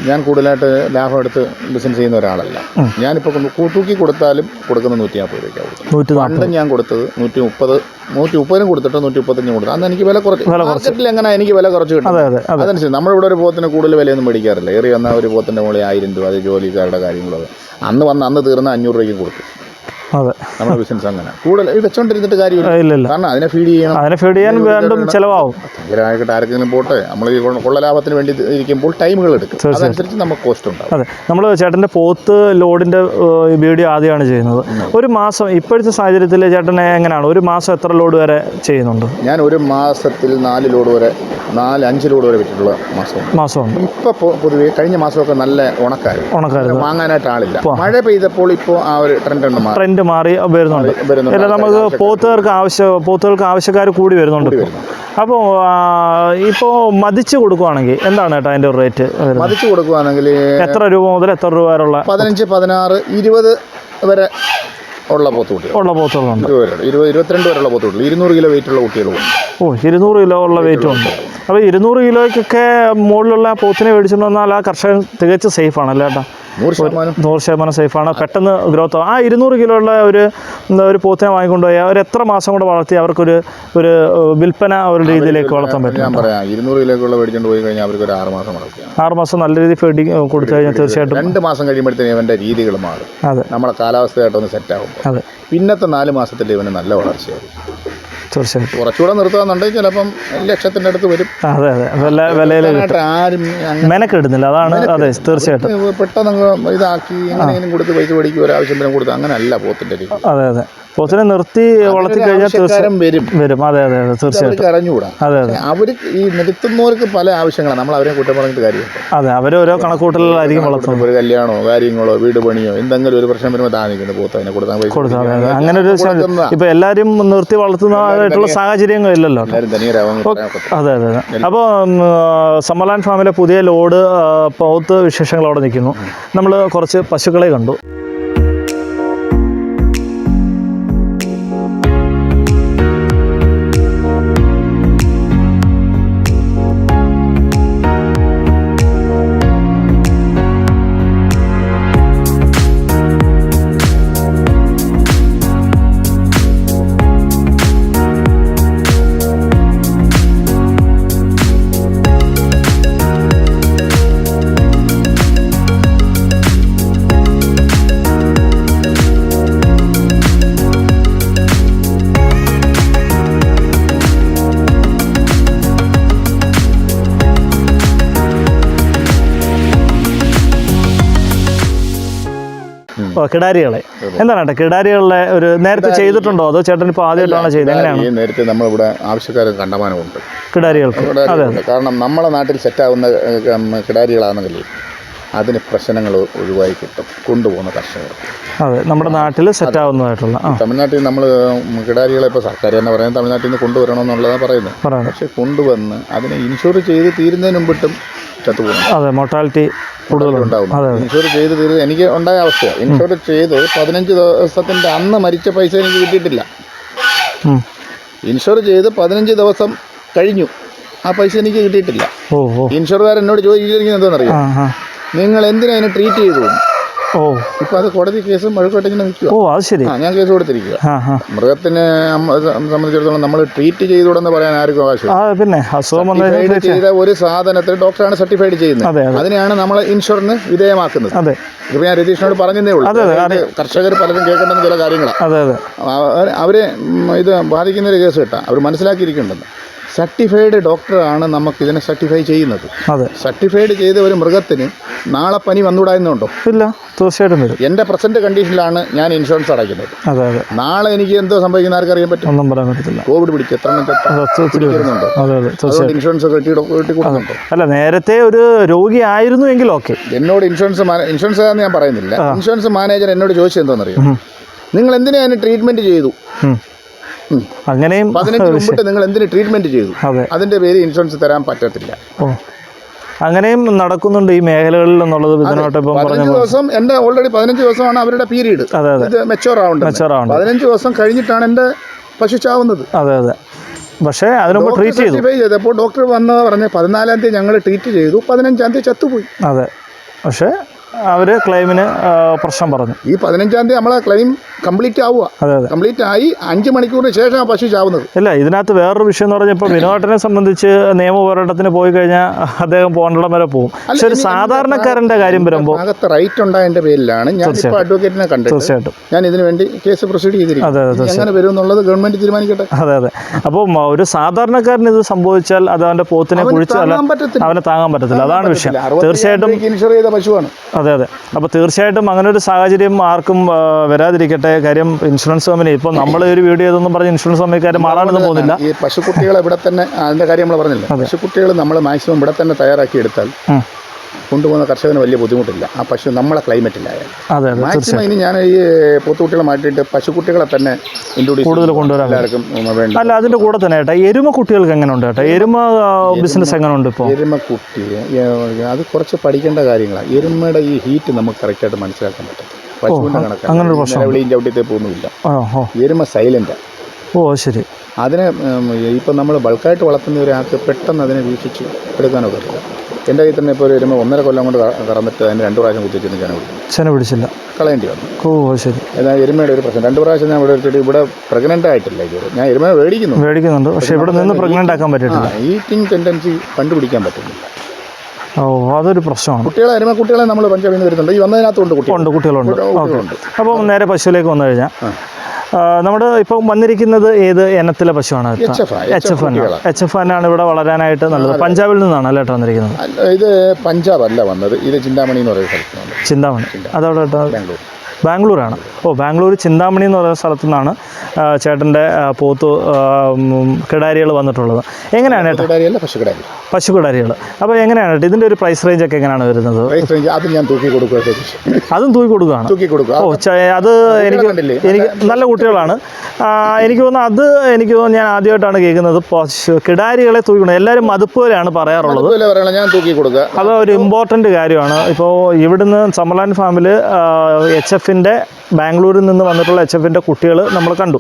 ഞാൻ കൂടുതലായിട്ട് ലാഭം എടുത്ത് ബിസിനസ് ചെയ്യുന്ന ഒരാളല്ല. ഞാനിപ്പോൾ കൂട്ടൂക്കി കൊടുത്താലും കൊടുക്കുന്നത്. നൂറ്റി നാൽപ്പത് രൂപയ്ക്കാണ് പണ്ട് ഞാൻ കൊടുത്തത് നൂറ്റി മുപ്പത് നൂറ്റി മുപ്പതിനും കൊടുത്തിട്ട് നൂറ്റി മുപ്പത്തഞ്ചും കൊടുത്തു. അന്ന് എനിക്ക് വില കുറച്ച്. മാർക്കറ്റിൽ എങ്ങനെ എനിക്ക് വില കുറച്ച് കിട്ടും അതെ അതെ അതെ. അതനുസരിച്ച് നമ്മളിവിടെ ഒരു പോത്തിന് കൂടുതൽ വിലയൊന്നും മേടിക്കാറില്ല. ഏറി വന്ന ഒരു പോത്തിന്റെ മുകളിൽ ആയിരം രൂപ അത് ജോലിക്കാരുടെ കാര്യങ്ങളത് അന്ന് വന്ന് അന്ന് തീർന്ന അഞ്ഞൂറ് രൂപയ്ക്ക് കൊടുത്തു. അതെ. നമ്മുടെ ബിസിനസ് അങ്ങനെ. കൂടുതൽ ഇത് വെച്ചോണ്ടിരുന്നിട്ട് കാര്യമില്ല. ഇല്ല കാരണം അതിനെ ഫീഡ് ചെയ്യണം. അതിനെ ഫീഡ് ചെയ്യാൻ വീണ്ടും ചിലവാകും. ഭയങ്കരമായിട്ട് ആർക്കെങ്കിലും പോട്ടെ. നമ്മൾ ഈ കൊള്ള- കൊള്ള ലാഭത്തിന് വേണ്ടി ഇരിക്കുമ്പോൾ ടൈമുകൾ എടുക്കും. അതനുസരിച്ച് നമുക്ക് കോസ്റ്റ് ഉണ്ടാവും. അതെ. നമ്മൾ ചേട്ടന്റെ പോത്ത് ലോഡിന്റെ വീഡിയോ ആദ്യമാണ് ചെയ്യുന്നത്. ഒരു മാസം ഇപ്പോഴത്തെ സാഹചര്യത്തിൽ ചേട്ടനെ എങ്ങനെയാണ്? ഒരു മാസം എത്ര ലോഡ് വരെ ചെയ്യുന്നുണ്ട്? ഞാൻ ഒരു മാസത്തിൽ നാല് ലോഡ് വരെ നാല് അഞ്ച് ലോഡ് വരെ വിറ്റിട്ടുള്ള മാസമുണ്ട്. മാസമുണ്ട്. ഇപ്പോൾ പൊതുവേ കഴിഞ്ഞ മാസമൊക്കെ നല്ല ഉണക്കായിരുന്നു. ഉണക്കാരുത് വാങ്ങാനായിട്ട് ആളില്ല. മഴ പെയ്തപ്പോൾ ഇപ്പോൾ ആ ഒരു ട്രെൻഡ് ഉണ്ട് മാറി. ട്രെൻഡ് മാറി വരുന്നുണ്ട്. അല്ല നമുക്ക് പോത്തുകാർക്ക് ആവശ്യ പോത്തുകൾക്ക് ആവശ്യക്കാർ കൂടി വരുന്നുണ്ട്. അപ്പോൾ ഇപ്പോൾ മതിച്ച് കൊടുക്കുവാണെങ്കിൽ എന്താണ് കേട്ടോ അതിന്റെ റേറ്റ് മതിച്ച് കൊടുക്കുവാണെങ്കിൽ എത്ര രൂപ മുതൽ എത്ര രൂപ വരെയുള്ള പതിനഞ്ച് പതിനാറ് ഇരുപത് വരെ ഉള്ള പോത്ത് കുട്ടികൾ. ഉള്ള പോത്തുകളുണ്ട്. ഇരുപത് ഇരുപത്തിരണ്ട് വരെയുള്ള പോത്ത് കുട്ടികൾ. ഇരുന്നൂറ് കിലോ വെയിറ്റ് ഉള്ള കുട്ടികളും ഓ ഇരുന്നൂറ് കിലോ ഉള്ള വെയിറ്റും ഉണ്ട്. അപ്പോൾ ഇരുന്നൂറ് കിലോയ്ക്കൊക്കെ മുകളിലുള്ള പോത്തിനെ മേടിച്ചിട്ട് വന്നാൽ ആ കർഷകൻ തികച്ചും സേഫാണ് ആണല്ലേ ചേട്ടാ നൂറ് ശതമാനം. സേഫാണ്. പെട്ടെന്ന് ഗ്രോത്ത് ആ ഇരുന്നൂറ് കിലോ ഉള്ള ഒരു എന്താ ഒരു പോത്തിനെ വാങ്ങിക്കൊണ്ടുപോയി അവർ എത്ര മാസം കൊണ്ട് വളർത്തി അവർക്കൊരു ഒരു വിൽപ്പന ഒരു രീതിയിലേക്ക് വളർത്താൻ പറ്റും. ഞാൻ പറയാം ഇരുന്നൂറ് കിലോക്കുള്ള മേടിച്ചുകൊണ്ട് പോയി കഴിഞ്ഞാൽ അവർക്ക് ഒരു ആറ് മാസം ആറ് മാസം നല്ല രീതിയിൽ ഫീഡിങ് കൊടുത്തു കഴിഞ്ഞാൽ തീർച്ചയായിട്ടും രണ്ട് മാസം കഴിയുമ്പോഴത്തേക്കും ഇവന്റെ രീതികൾ മാറും. അതെ. നമ്മളെ കാലാവസ്ഥയായിട്ടൊന്ന് സെറ്റ് ആകും അതെ. പിന്നത്തെ നാല് മാസത്തിൽ ഇവന് നല്ല വളർച്ചയാകും തീർച്ചയായിട്ടും. കുറച്ചുകൂടെ നിർത്തുകയെന്നുണ്ടെങ്കിൽ ചിലപ്പം ലക്ഷത്തിന്റെ അടുത്ത് വരും. അതെ അതെ. വില വിലയിൽ ആരും മെനക്കെടുന്നില്ല. അതാണ് അതെ തീർച്ചയായിട്ടും. പെട്ടെന്ന് ഇതാക്കി എങ്ങനെയെങ്കിലും കൊടുത്ത് പൈസ പഠിക്കുക ഒരാവശ്യം ആവശ്യത്തിനും കൊടുത്ത് അങ്ങനെയല്ല പോത്തിന്റെ അതെ അതെ. പോത്തിനെ നിർത്തി വളർത്തി കഴിഞ്ഞാൽ തീർച്ചയായും വരും. വരും. അതെ അതെ അതെ തീർച്ചയായിട്ടും. അറിഞ്ഞുകൂടാ. അതെ അതെ. അവർ ഈ നിർത്തുന്നവർക്ക് പല ആവശ്യങ്ങളാണ് നമ്മൾ അവരെ കുറ്റം പറഞ്ഞിട്ട് കാര്യം അതെ അവർ ഓരോ കണക്കൂട്ടലുകളായിരിക്കും വളർത്തുന്നത്. ഒരു കല്യാണോ കാര്യങ്ങളോ വീട് പണിയോ എന്തെങ്കിലും ഒരു പ്രശ്നം വരുമ്പോൾ താങ്ങിക്കുന്നു പോത്തതിനെ കൊടുത്താൽ കൊടുത്താൽ. അങ്ങനെ ഒരു. ഇപ്പൊ എല്ലാവരും നിർത്തി വളർത്തുന്നതായിട്ടുള്ള സാഹചര്യങ്ങളില്ലല്ലോ. അതെ അതെ അതെ. അപ്പോൾ സമ്മലാൻ ഫാമിലെ പുതിയ ലോഡ് പൗത്ത് പോത്ത് വിശേഷങ്ങൾ അവിടെ നിൽക്കുന്നു. നമ്മൾ കുറച്ച് പശുക്കളെ കണ്ടു. ഓ, കിടാരികളെ. എന്താണ് കേട്ടോ കിടാരികളുടെ ഒരു നേരത്തെ ചെയ്തിട്ടുണ്ടോ? അതോ ചേട്ടൻ ഇപ്പോൾ ആദ്യമായിട്ടാണ് ചെയ്തത്? എങ്ങനെയാണ്? നേരത്തെ നമ്മളിവിടെ ആവശ്യക്കാർ കണ്ടമാനമുണ്ട്. കിടാരികൾക്ക്. അതെ. കാരണം നമ്മളെ നാട്ടിൽ സെറ്റാവുന്ന കിടാരികളാണെങ്കിൽ അതിന് പ്രശ്നങ്ങൾ ഒഴിവായി കിട്ടും. കൊണ്ടുപോകുന്ന കർഷകർ. അതെ നമ്മുടെ നാട്ടിൽ സെറ്റാവുന്നതായിട്ടുള്ള തമിഴ്നാട്ടിൽ നമ്മൾ കിടാരികളെ ഇപ്പോൾ സർക്കാർ തന്നെ പറയുന്നത് തമിഴ്നാട്ടിൽ നിന്ന് കൊണ്ടുവരണമെന്നുള്ളതാണ് പറയുന്നത്. പക്ഷേ കൊണ്ടുവന്ന് അതിനെ ഇൻഷുർ ചെയ്ത് തീരുന്നതിന് മുമ്പിട്ടും ചത്തുപോകും അതെ മോർട്ടാലിറ്റി കൂടുതലുണ്ട്. ഉണ്ടാവും അതെ ഇൻഷുർ ചെയ്ത് തീർന്ന് എനിക്ക് ഉണ്ടായ അവസ്ഥ ഇൻഷുർ ചെയ്ത് പതിനഞ്ച് ദിവസത്തിന്റെ അന്ന് മരിച്ച പൈസ എനിക്ക് കിട്ടിയിട്ടില്ല. ഇൻഷുർ ചെയ്ത് പതിനഞ്ച് ദിവസം കഴിഞ്ഞു. ആ പൈസ എനിക്ക് കിട്ടിയിട്ടില്ല. ഇൻഷുറുകാർ എന്നോട് ചോദിച്ചിരിക്കുന്നത് എന്താണെന്നറിയോ? നിങ്ങൾ എന്തിനാ അതിനെ ട്രീറ്റ് ചെയ്തു ഓ. ഇപ്പൊ അത് കോടതി കേസും വഴക്കോട്ട് ഇങ്ങനെ നിൽക്കുക ഓ അത് ശരി. ആ ഞാൻ കേസ് കൊടുത്തിരിക്കുക മൃഗത്തിനെ അമ്മ- സംബന്ധിച്ചിടത്തോളം നമ്മൾ ട്രീറ്റ് ചെയ്തുകൂടെന്ന് പറയാൻ ആർക്കും ആവശ്യം ആ പിന്നെ അസുഖം വന്നു കഴിഞ്ഞാൽ സർട്ടിഫൈഡ് ചെയ്ത ഒരു സാധനത്തിൽ ഡോക്ടറാണ് സർട്ടിഫൈഡ് ചെയ്യുന്നത്. അതെ അതെ. അതിനെയാണ് നമ്മൾ ഇൻഷുറിന് വിധേയമാക്കുന്നത്. അതെ. ഇതിപ്പോൾ ഞാൻ രതീഷിനോട് പറഞ്ഞതേ ഉള്ളൂ. അതെ, അതെ, കർഷകർ പലരും കേൾക്കേണ്ടുന്ന ചില കാര്യങ്ങളാണ് അതെ അതെ. അവ- അവരെ ഉം, ഇത് ബാധിക്കുന്ന ഒരു കേസ് കേട്ടാ. അവർ മനസ്സിലാക്കിയിരിക്കുന്നുണ്ടെന്ന് സർട്ടിഫൈഡ് ഡോക്ടറാണ് നമുക്ക് ഇതിനെ സർട്ടിഫൈ ചെയ്യുന്നത്. അതെ. സർട്ടിഫൈഡ് ചെയ്ത ഒരു മൃഗത്തിന് നാളെ പനി വന്നുകൂടായിരുന്നുണ്ടോ ഇല്ല തീർച്ചയായിട്ടും വരും. എന്റെ പ്രസന്റ് കണ്ടീഷനിലാണ് ഞാൻ ഇൻഷുറൻസ് അടയ്ക്കുന്നത്. അതെ അതെ. നാളെ എനിക്ക് എന്തോ സംഭവിക്കുന്ന ആർക്കറിയാൻ പറ്റും ഒന്നും പറയാൻ പറ്റത്തില്ല. കോവിഡ് പിടിച്ച് എത്ര അത്. പിടിക്കുന്നുണ്ടോ? അതെ അതെ അതുകൊണ്ട് ഇൻഷുറൻസ് കെട്ടി കെട്ടി കൊടുക്കുന്നുണ്ടോ? അല്ല നേരത്തെ ഒരു രോഗി ആയിരുന്നു എങ്കിൽ ഓക്കെ. എന്നോട് ഇൻഷുറൻസ് ഇൻഷുറൻസ് ഞാൻ പറയുന്നില്ല. ഇൻഷുറൻസ് മാനേജർ എന്നോട് ചോദിച്ചത് എന്താണെന്നറിയോ? നിങ്ങൾ എന്തിനാ അതിന് ട്രീറ്റ്മെന്റ് ചെയ്തു. അങ്ങനെയും പതിനഞ്ച് മുമ്പിട്ട് നിങ്ങൾ എന്തിന് ട്രീറ്റ്മെന്റ് ചെയ്തു? അതെ. അതിന്റെ പേര് ഇൻഷുറൻസ് തരാൻ പറ്റത്തില്ല. അങ്ങനെയും നടക്കുന്നുണ്ട് ഈ മേഖലകളിൽ എന്നുള്ളത് പതിനഞ്ച് ദിവസം എന്റെ ഓൾറെഡി പതിനഞ്ച് ദിവസമാണ് അവരുടെ പീരീഡ് അതെ അതെ. ഇത് മെച്ചോർ ആവേണ്ടത്. മെച്ചോർ ആവേണ്ടത്. പതിനഞ്ച് ദിവസം കഴിഞ്ഞിട്ടാണ് എന്റെ പശു ചാവുന്നത് അതെ അതെ. പക്ഷേ അതിനുമ്പ് ട്രീറ്റ് ചെയ്തു. അപ്പോൾ ചെയ്തപ്പോൾ ഡോക്ടർ വന്ന് പറഞ്ഞ് പതിനാലാം തീയതി ഞങ്ങൾ ട്രീറ്റ് ചെയ്തു പതിനഞ്ചാം തീയതി ചത്തുപോയി. അതെ. പക്ഷേ അവർ ക്ലെയിമിന് പ്രശ്നം പറഞ്ഞു. ഈ പതിനഞ്ചാം തീയതി നമ്മളെ ക്ലെയിം കംപ്ലീറ്റ് ആവുക. അതെ അതെ. കംപ്ലീറ്റ് ആയി അഞ്ച് മണിക്കൂറിന് ശേഷം പശു ചാവുന്നത്. ഇല്ല ഇതിനകത്ത് വേറൊരു വിഷയം എന്ന് പറഞ്ഞാൽ ഇപ്പോൾ വിനോദനെ സംബന്ധിച്ച് നിയമ പോരാട്ടത്തിന് പോയി കഴിഞ്ഞാൽ അദ്ദേഹം പോകേണ്ടിടം വരെ പോകും. പക്ഷെ ഒരു സാധാരണക്കാരന്റെ കാര്യം വരുമ്പോൾ അകത്ത് റൈറ്റ് ഉണ്ടായതിന്റെ പേരിലാണ്. ഞാൻ ഇപ്പോൾ അഡ്വക്കേറ്റിനെ കണ്ടു തീർച്ചയായിട്ടും. ഞാൻ ഇതിനു വേണ്ടി കേസ് പ്രൊസീഡ് ചെയ്തിരിക്കും അതെ അതെ അങ്ങനെ വരും എന്നുള്ളത് ഗവൺമെന്റ് തീരുമാനിക്കട്ടെ. അതെ അതെ. അപ്പോൾ ഒരു സാധാരണക്കാരന് ഇത് സംഭവിച്ചാൽ അത് അവന്റെ പോത്തിനെ കുഴിച്ച് അവനെ താങ്ങാൻ പറ്റത്തില്ല. അതാണ് വിഷയം. തീർച്ചയായിട്ടും ഇൻഷുർ ചെയ്ത പശുവാണ്. അതെ അതെ അതെ. അപ്പോൾ തീർച്ചയായിട്ടും അങ്ങനെ ഒരു സാഹചര്യം ആർക്കും വരാതിരിക്കട്ടെ. കാര്യം ഇൻഷുറൻസ് കമ്പനി ഇപ്പോൾ നമ്മൾ ഒരു വീഡിയോ ചെയ്തൊന്നും പറഞ്ഞ് ഇൻഷുറൻസ് കമ്പനിക്കാർ മാറാനൊന്നും പോകുന്നില്ല. ഈ പശുക്കുട്ടികൾ ഇവിടെ തന്നെ അതിന്റെ കാര്യം നമ്മൾ പറഞ്ഞില്ല? പശുക്കുട്ടികൾ നമ്മൾ മാക്സിമം ഇവിടെ തന്നെ തയ്യാറാക്കി എടുത്താൽ. കൊണ്ടുപോകുന്ന കർഷകന് വലിയ ബുദ്ധിമുട്ടില്ല. ആ പശു നമ്മളെ ക്ലൈമറ്റിലായാലും മാക്സിമം ഇനി ഞാൻ ഈ പോത്തുകുട്ടികളെ മാറ്റിയിട്ട് പശുക്കുട്ടികളെ തന്നെ ഇൻട്രോഡ്യൂസ് കൂടുതൽ കൊണ്ടുവരാൻ എല്ലാവർക്കും വേണ്ട. അല്ല അതിന്റെ കൂടെ തന്നെ ഏട്ടാ എരുമ കുട്ടികൾക്ക് എങ്ങനെ ഉണ്ട് ഏട്ടാ എരുമ ബിസിനസ് എങ്ങനെ ഉണ്ട് ഇപ്പോൾ എരുമ കുട്ടി അത് കുറച്ച് പഠിക്കേണ്ട കാര്യങ്ങളാണ് എരുമയുടെ ഈ ഹീറ്റ് നമുക്ക് കറക്റ്റായിട്ട് മനസ്സിലാക്കാൻ പറ്റും. പശുവിന്റെ കണക്കാണ് പ്രശ്നം. ആ എരുമ സൈലന്റാണ് ഓ ശരി. അതിനെ ഇപ്പം നമ്മൾ ബൾക്കായിട്ട് വളർത്തുന്ന ഒരാൾക്ക് പെട്ടെന്ന് അതിനെ വീക്ഷിച്ച് എടുക്കാനൊക്കത്തില്ല എന്റെ കയ്യിൽ തന്നെ ഇപ്പോൾ ഒരു വരുമ്പോൾ ഒന്നര കൊല്ലം കൊണ്ട് കറന്നിട്ട് അതിന് രണ്ട് പ്രാവശ്യം കുത്തിച്ചിരുന്നു വിട്ടു ചെന പിടിച്ചില്ല. കളയേണ്ടി വന്നു. ഓ ശരി. എന്നാൽ എരുമയുടെ ഒരു പ്രശ്നം. രണ്ട് പ്രാവശ്യം ഞാൻ ഇവിടെ വെച്ചിട്ട് ഇവിടെ പ്രഗ്നന്റ് ആയിട്ടില്ല ഇതുവരെ. ഞാൻ എരുമ മേടിക്കുന്നു. മേടിക്കുന്നുണ്ട്. പക്ഷേ ഇവിടെ നിന്ന് പ്രഗ്നന്റ് ആക്കാൻ പറ്റില്ല ഈറ്റിംഗ് ടെൻഡൻസി കണ്ടുപിടിക്കാൻ പറ്റുന്നില്ല. ഓ അതൊരു പ്രശ്നമാണ്. കുട്ടികളെ എരുമ കുട്ടികളെ നമ്മൾ പഞ്ചാബിൽ നിന്ന് വരുന്നുണ്ട്. ഈ വന്നതിനകത്തുണ്ട് കുട്ടികളുണ്ട്. കുട്ടികളുണ്ട്. അപ്പോൾ നേരെ പശുവിലേക്ക് വന്നു കഴിഞ്ഞാൽ നമ്മുടെ ഇപ്പം വന്നിരിക്കുന്നത് ഏത് എനത്തിലെ പശുവാണ്? എച്ച് എഫ് എച്ച് എഫ് ആണ്. എച്ച് എഫ് ആണ് ഇവിടെ വളരാനായിട്ട് നല്ലത്. പഞ്ചാബിൽ നിന്നാണ് അല്ലേ വന്നിരിക്കുന്നത്? ഇത് പഞ്ചാബ് അല്ല വന്നത്. ഇത് ചിന്താമണി എന്ന് പറയുന്ന ചിന്താമണി. അതവിടെ ബാംഗ്ലൂർ. ബാംഗ്ലൂരാണ്. ഓ ബാംഗ്ലൂർ ചിന്താമണി എന്ന് പറയുന്ന സ്ഥലത്തു നിന്നാണ് ചേട്ടന്റെ പോത്ത് കിടാരികൾ വന്നിട്ടുള്ളത്. എങ്ങനെയാണ് പശുക്കിടാരി. പശു കിടാരികൾ അപ്പോൾ എങ്ങനെയാണ് ഇതിന്റെ ഒരു പ്രൈസ് റേഞ്ച് ഒക്കെ എങ്ങനെയാണ് വരുന്നത്? പ്രൈസ് റേഞ്ച് അത് ഞാൻ തൂക്കി കൊടുക്കുക അതും തൂക്കി കൊടുക്കുകയാണ്? തൂക്കി കൊടുക്കുക. ഓ അത് എനിക്ക് എനിക്ക് നല്ല കുട്ടികളാണ്. എനിക്ക് തോന്നുന്നു അത് എനിക്ക് തോന്നുന്നു ഞാൻ ആദ്യമായിട്ടാണ് കേൾക്കുന്നത്. പശു കിടാരികളെ തൂക്കണം എല്ലാവരും അതുപോലെയാണ് പോലെയാണ് പറയാറുള്ളത്. ഞാൻ തൂക്കി കൊടുക്കുക. അത് ഒരു ഇമ്പോർട്ടന്റ് കാര്യമാണ്. ഇപ്പോൾ ഇവിടുന്ന് സമ്മർലാൻഡ് ഫാമിൽ എച്ച് എഫിന്റെ ബാംഗ്ലൂരിൽ നിന്ന് വന്നിട്ടുള്ള എച്ച് എഫിന്റെ കുട്ടികൾ നമ്മൾ കണ്ടു.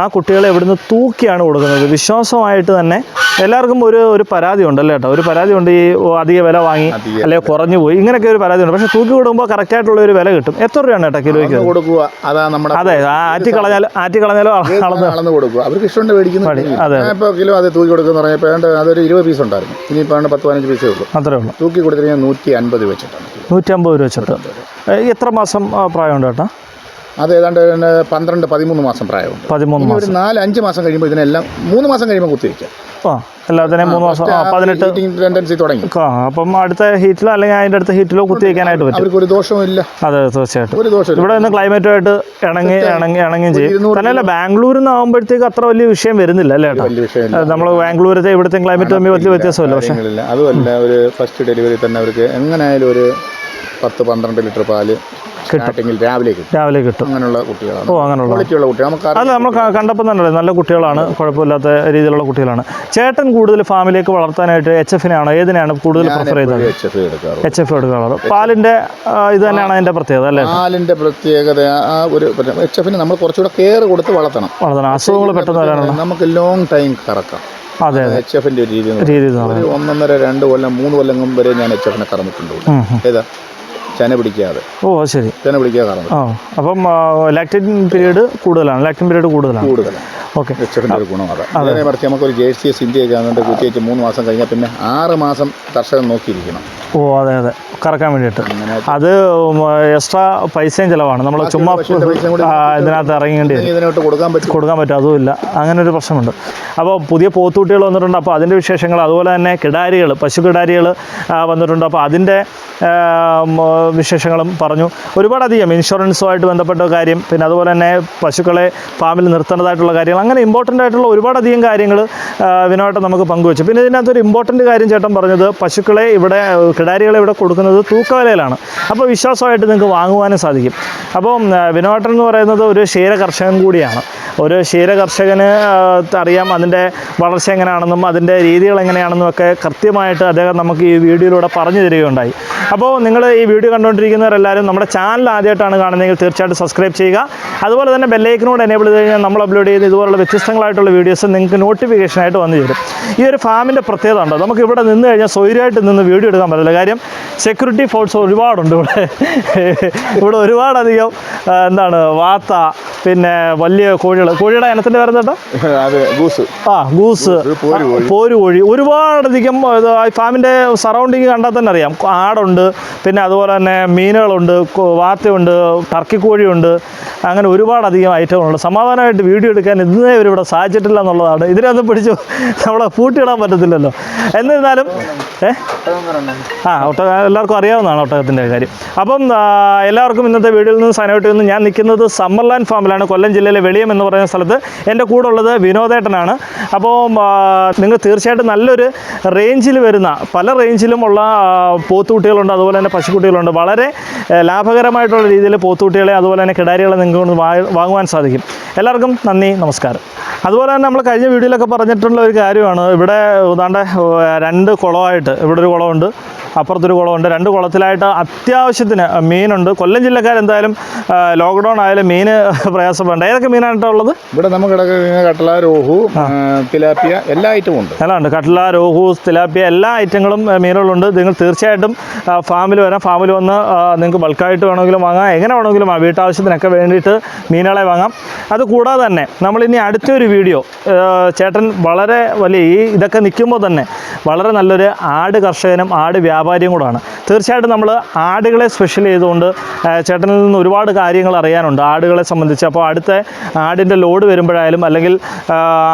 ആ കുട്ടികളെ ഇവിടുന്ന് തൂക്കിയാണ് കൊടുക്കുന്നത്? വിശ്വാസമായിട്ട് തന്നെ എല്ലാവർക്കും ഒരു ഒരു പരാതി ഉണ്ടല്ലോ കേട്ടോ ഒരു പരാതി ഉണ്ട് ഈ അധിക വില വാങ്ങി അല്ലെ അല്ലെങ്കിൽ കുറഞ്ഞു പോയി. ഇങ്ങനെയൊക്കെ ഒരു പരാതി ഉണ്ട് പക്ഷെ തൂക്കി കൊടുക്കുമ്പോൾ കറക്റ്റായിട്ടുള്ള ഒരു വില കിട്ടും. എത്ര രൂപയാണ് കേട്ടോ കിലോയ്ക്ക്? കൊടുക്കുക. അതാ നമ്മുടെ അതെ ആറ്റി കളഞ്ഞാൽ ആറ്റി കളഞ്ഞാലോ അളന്ന് അളന്ന് കൊടുക്കുക. അവർക്ക് ഇഷ്ടമുണ്ട് മേടിക്കുന്നു അതെ. ഇപ്പോൾ കിലോ അത് തൂക്കി കൊടുക്കുന്ന പറഞ്ഞപ്പോൾ ഏതാണ്ട് അതൊരു ഇരുപത് പീസ് ഉണ്ടായിരുന്നു. ഇനിയിപ്പോൾ പത്ത് പതിനഞ്ച് പീസേ ഉള്ളൂ. അത്രേ ഉള്ളൂ. തൂക്കി കൊടുത്തിട്ട് ഞാൻ നൂറ്റി അൻപത് വെച്ചിട്ടാണ്. നൂറ്റമ്പത് രൂപ വെച്ചിട്ട്. എത്ര മാസം പ്രായമുണ്ട് കേട്ടോ അത് ഏതാണ്ട് പന്ത്രണ്ട് പതിമൂന്ന് മാസം പ്രായമുണ്ട് പതിമൂന്ന് ഒരു നാല് അഞ്ച് മാസം കഴിയുമ്പോൾ ഇതിനെല്ലാം മൂന്ന് മാസം കഴിയുമ്പോൾ കുത്തിവെക്കാം എല്ലാത്തിനെയും മൂന്ന് മാസം പതിനെട്ട് ടെൻഡൻസി തുടങ്ങി. അപ്പം അടുത്ത ഹീറ്റിലോ അല്ലെങ്കിൽ അതിന്റെ അടുത്ത ഹീറ്റിലോ കുത്തി വയ്ക്കാനായിട്ട് പറ്റും. അവർക്ക് ഒരു ദോഷവും അതെ തീർച്ചയായിട്ടും. ഒരു ദോഷമില്ല ഇവിടെ നിന്ന് ക്ലൈമറ്റുമായിട്ട് ഇണങ്ങി ഇണങ്ങി ഇണങ്ങുകയും ചെയ്യും. തന്നെയല്ല ബാംഗ്ലൂരിൽ നിന്ന് ആകുമ്പോഴത്തേക്ക് അത്ര വലിയ വിഷയം വരുന്നില്ല അല്ലേ നമ്മൾ ബാംഗ്ലൂരത്തെ ഇവിടുത്തെ ക്ലൈമറ്റ് തമ്മിൽ വലിയ വ്യത്യാസമല്ല പക്ഷേ. അതുമല്ല ഒരു ഫസ്റ്റ് ഡെലിവറി തന്നെ അവർക്ക് എങ്ങനെയായാലും ഒരു പത്ത് പന്ത്രണ്ട് ലിറ്റർ പാൽ സ്റ്റാർട്ടിങ്ങിൽ രാവിലെ കിട്ടും. രാവിലെ കിട്ടും. അങ്ങനെയുള്ള കുട്ടികളാണ്. ഓ അങ്ങനെയുള്ള. ക്വാളിറ്റിയുള്ള കുട്ടികൾ നമുക്ക് അല്ല നമ്മൾ കണ്ടപ്പോൾ തന്നെ നല്ല കുട്ടികളാണ്. കുഴപ്പമില്ലാത്ത രീതിയിലുള്ള കുട്ടികളാണ്. ചേട്ടൻ കൂടുതൽ ഫാമിലേക്ക് വളർത്താനായിട്ട് എച്ച് എഫിനെയാണോ ഏതിനാണ് കൂടുതൽ പ്രിഫർ ചെയ്തത്? എച്ച് എഫ് എടുക്കാറ് എച്ച് എഫ് എടുക്കാറുള്ളത്. പാലിന്റെ ഇത് തന്നെയാണ് അതിന്റെ പ്രത്യേകത അല്ലേ? പാലിന്റെ പ്രത്യേകത ആ ഒരു എച്ച് എഫിന് നമ്മൾ കുറച്ചുകൂടെ കെയർ കൊടുത്ത് വളർത്തണം. വളർത്തണം. അസുഖങ്ങൾ പെട്ടെന്ന് വരാനാണ്. നമുക്ക് ലോങ് ടൈം കറക്കാം. അതെ എച്ച് എഫിന്റെ ഒരു രീതി ഒന്നൊന്നര രണ്ട് കൊല്ലം മൂന്ന് കൊല്ലം വരെ ഞാൻ എച്ച് എഫിനെ കറന്നിട്ടുണ്ട്. ഏതാ? ചന പിടിക്കാതെ. ഓ ശരി. ചെന പിടിക്കാതെ ആ അപ്പം ലാക്റ്റിൻ പീരീഡ് കൂടുതലാണ്. ലാക്റ്റിൻ പീരീഡ് കൂടുതലാണ്. കൂടുതലാണ്. ഓക്കെ. എഫിന്റെ ഒരു ഗുണം അതാണ് അതേ. മറിച്ച് നമുക്ക് ഒരു ജേഴ്സി ഇന്ത്യയൊക്കെ ആകുന്നുണ്ട് കുത്തിവെച്ച് മൂന്ന് മാസം കഴിഞ്ഞാൽ പിന്നെ ആറ് മാസം കർഷകൻ നോക്കിയിരിക്കണം. ഓ അതെ അതെ. കറക്കാൻ വേണ്ടിയിട്ട്. അത് എക്സ്ട്രാ പൈസയും ചിലവാണ്. നമ്മൾ ചുമ്മാ ഇതിനകത്ത് ഇറങ്ങേണ്ടി ഇതിനോട്ട് കൊടുക്കാൻ പറ്റും. കൊടുക്കാൻ പറ്റും. അതുമില്ല. അങ്ങനെ ഒരു പ്രശ്നമുണ്ട്. അപ്പോൾ പുതിയ പോത്തുകുട്ടികൾ വന്നിട്ടുണ്ട്. അപ്പോൾ അതിന്റെ വിശേഷങ്ങൾ അതുപോലെ തന്നെ കിടാരികൾ പശു കിടാരികൾ വന്നിട്ടുണ്ട്. അപ്പോൾ അതിന്റെ വിശേഷങ്ങളും പറഞ്ഞു. ഒരുപാടധികം ഇൻഷുറൻസുമായിട്ട് ബന്ധപ്പെട്ട കാര്യം. പിന്നെ അതുപോലെ തന്നെ പശുക്കളെ ഫാമിൽ നിർത്തേണ്ടതായിട്ടുള്ള കാര്യങ്ങൾ അങ്ങനെ ഇമ്പോർട്ടന്റ് ആയിട്ടുള്ള ഒരുപാടധികം കാര്യങ്ങൾ വിനോദം നമുക്ക് പങ്കുവച്ചു. പിന്നെ ഇതിനകത്ത് ഒരു ഇമ്പോർട്ടന്റ് കാര്യം ചേട്ടൻ പറഞ്ഞത് പശുക്കളെ ഇവിടെ കിടാരികളെ ഇവിടെ കൊടുക്കുന്നത് തൂക്കവലയിലാണ്. അപ്പോൾ വിശ്വാസമായിട്ട് നിങ്ങൾക്ക് വാങ്ങുവാനും സാധിക്കും. അപ്പോൾ വിനോട്ടൻ എന്ന് പറയുന്നത് ഒരു ക്ഷീര കർഷകൻ കൂടിയാണ്. ഒരു ക്ഷീര കർഷകന് അറിയാം അതിന്റെ വളർച്ച എങ്ങനെയാണെന്നും അതിന്റെ രീതികൾ എങ്ങനെയാണെന്നും ഒക്കെ കൃത്യമായിട്ട് അദ്ദേഹം നമുക്ക് ഈ വീഡിയോയിലൂടെ പറഞ്ഞു തരികയുണ്ടായി. അപ്പോൾ നിങ്ങൾ ഈ വീഡിയോ കണ്ടുകൊണ്ടിരിക്കുന്നവരെല്ലാവരും നമ്മുടെ ചാനൽ ആദ്യമായിട്ടാണ് കാണുന്നതെങ്കിൽ തീർച്ചയായിട്ടും സബ്സ്ക്രൈബ് ചെയ്യുക. അതുപോലെ തന്നെ ബെല്ലൈക്കനോട് എനേബിൾ ചെയ്ത് കഴിഞ്ഞാൽ നമ്മൾ അപ്ലോഡ് ചെയ്യുന്ന ഇതുപോലുള്ള വ്യത്യസ്തങ്ങളായിട്ടുള്ള വീഡിയോസ് നിങ്ങൾക്ക് നോട്ടിഫിക്കേഷനായിട്ട് വന്നു ചേരും. ഈ ഒരു ഫാമിന്റെ പ്രത്യേകത ഉണ്ടോ? നമുക്ക് ഇവിടെ നിന്ന് കഴിഞ്ഞാൽ സ്വൈര്യമായിട്ട് നിന്ന് വീഡിയോ എടുക്കാൻ പറ്റില്ല. കാര്യം സെക്യൂരിറ്റി ഫോഴ്സ് ഒരുപാടുണ്ട് ഇവിടെ. ഇവിടെ ഒരുപാടധികം എന്താണ് വാത്ത പിന്നെ വലിയ കോഴികൾ. കോഴിയുടെ ഇനത്തിന്റെ പേര് എന്താ ഗൂസ് ആ ഗൂസ് പോരു കോഴി. ഒരുപാടധികം ഫാമിന്റെ സറൗണ്ടിങ് കണ്ടാൽ തന്നെ അറിയാം. ആടുണ്ട് പിന്നെ അതുപോലെ തന്നെ മീനുകളുണ്ട് വാത്തയുണ്ട് ടർക്കിക്കോഴിയുണ്ട് അങ്ങനെ ഒരുപാടധികം ഐറ്റങ്ങളുണ്ട് സമാധാനമായിട്ട് വീഡിയോ എടുക്കാൻ ഇന്നേ ഇവർ ഇവിടെ സാധിച്ചിട്ടില്ല എന്നുള്ളതാണ്. ഇതിനൊന്നും പിടിച്ചു നമ്മളെ പൂട്ടിയിടാൻ പറ്റത്തില്ലല്ലോ. എന്നിരുന്നാലും ആ ഒട്ടക എല്ലാവർക്കും അറിയാവുന്നതാണ് ഒട്ടകത്തിന്റെ കാര്യം. അപ്പം എല്ലാവർക്കും ഇന്നത്തെ വീഡിയോയിൽ നിന്ന് സാധനമായിട്ട് നിന്ന് ഞാൻ നിൽക്കുന്നത് സമ്മർലാൻഡ് ഫാമിലാണ് കൊല്ലം ജില്ലയിലെ വെളിയം എന്ന് പറയുന്ന സ്ഥലത്ത് എന്റെ കൂടെ ഉള്ളത് വിനോദേട്ടനാണ്. അപ്പോൾ നിങ്ങൾ തീർച്ചയായിട്ടും നല്ലൊരു റേഞ്ചിൽ വരുന്ന പല റേഞ്ചിലുമുള്ള ആ, പോത്തുകുട്ടികളുണ്ട് അതുപോലെ തന്നെ പശുക്കുട്ടികളുണ്ട്. വളരെ ലാഭകരമായിട്ടുള്ള രീതിയിൽ പോത്തുകുട്ടികളെ അതുപോലെ തന്നെ കിടാരികളെ നിങ്ങൾക്ക് വാങ്ങുവാൻ സാധിക്കും. എല്ലാവർക്കും നന്ദി നമസ്കാരം. അതുപോലെ തന്നെ നമ്മൾ കഴിഞ്ഞ വീഡിയോയിലൊക്കെ പറഞ്ഞിട്ടുള്ള ഒരു കാര്യമാണ്. ഇവിടെ ഏതാണ്ട് രണ്ട് കുളമായിട്ട് ഇവിടെ ഒരു കുളമുണ്ട്. അപ്പുറത്തൊരു കുളമുണ്ട്. രണ്ട് കുളത്തിലായിട്ട് അത്യാവശ്യത്തിന് മീനുണ്ട്. കൊല്ലം ജില്ലക്കാർ എന്തായാലും ലോക്ക്ഡൗൺ ആയാലും മീൻ പ്രയാസപ്പെടേണ്ട. ഏതൊക്കെ മീനാണ് ഉള്ളത്? ഇവിടെ നമുക്ക് കട്ടള രോഹു തിലാപ്പിയ എല്ലാ ഐറ്റവും ഉണ്ട്. എല്ലാം ഉണ്ട് കട്ടല രോഹു തിലാപ്പിയ എല്ലാ ഐറ്റങ്ങളും മീനുകളുണ്ട്. നിങ്ങൾ തീർച്ചയായിട്ടും ഫാമിൽ വരാം ഫാമിൽ വന്ന് നിങ്ങൾക്ക് ബൾക്കായിട്ട് വേണമെങ്കിലും വാങ്ങാം. എങ്ങനെ വേണമെങ്കിലും ആ വീട്ടാവശ്യത്തിനൊക്കെ വേണ്ടിയിട്ട് മീനുകളെ വാങ്ങാം. അത് കൂടാതെ തന്നെ നമ്മളിനി അടുത്തൊരു വീഡിയോ ചേട്ടൻ വളരെ വലിയ ഈ ഇതൊക്കെ നിൽക്കുമ്പോൾ തന്നെ വളരെ നല്ലൊരു ആട് കർഷകനും ആട് വ്യാപാരിയും കൂടാണ്. തീർച്ചയായിട്ടും നമ്മൾ ആടുകളെ സ്പെഷ്യൽ ചെയ്തുകൊണ്ട് ചേട്ടനിൽ നിന്ന് ഒരുപാട് കാര്യങ്ങൾ അറിയാനുണ്ട് ആടുകളെ സംബന്ധിച്ച്. അപ്പോൾ അടുത്ത ആടിന്റെ ലോഡ് വരുമ്പോഴായാലും അല്ലെങ്കിൽ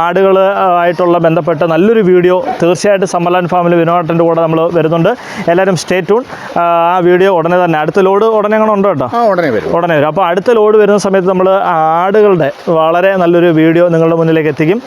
ആടുകൾ ആയിട്ടുള്ള ബന്ധപ്പെട്ട നല്ലൊരു വീഡിയോ തീർച്ചയായിട്ടും സമ്മലാൻ ഫാമിലി വിനോദത്തിന്റെ കൂടെ നമ്മൾ വരുന്നുണ്ട്. എല്ലാവരും സ്റ്റേ ട്യൂൺ ആ വീഡിയോ ഉടനെ തന്നെ. അടുത്ത ലോഡ് ഉടനെ അങ്ങനെ ഉണ്ടോ കേട്ടോ? ഉടനെ വരും. ഉടനെ വരും. അപ്പോൾ അടുത്ത ലോഡ് വരുന്ന സമയത്ത് നമ്മൾ ആടുകളുടെ വളരെ നല്ലൊരു വീഡിയോ നിങ്ങളുടെ മുന്നിലേക്ക് എത്തിക്കും.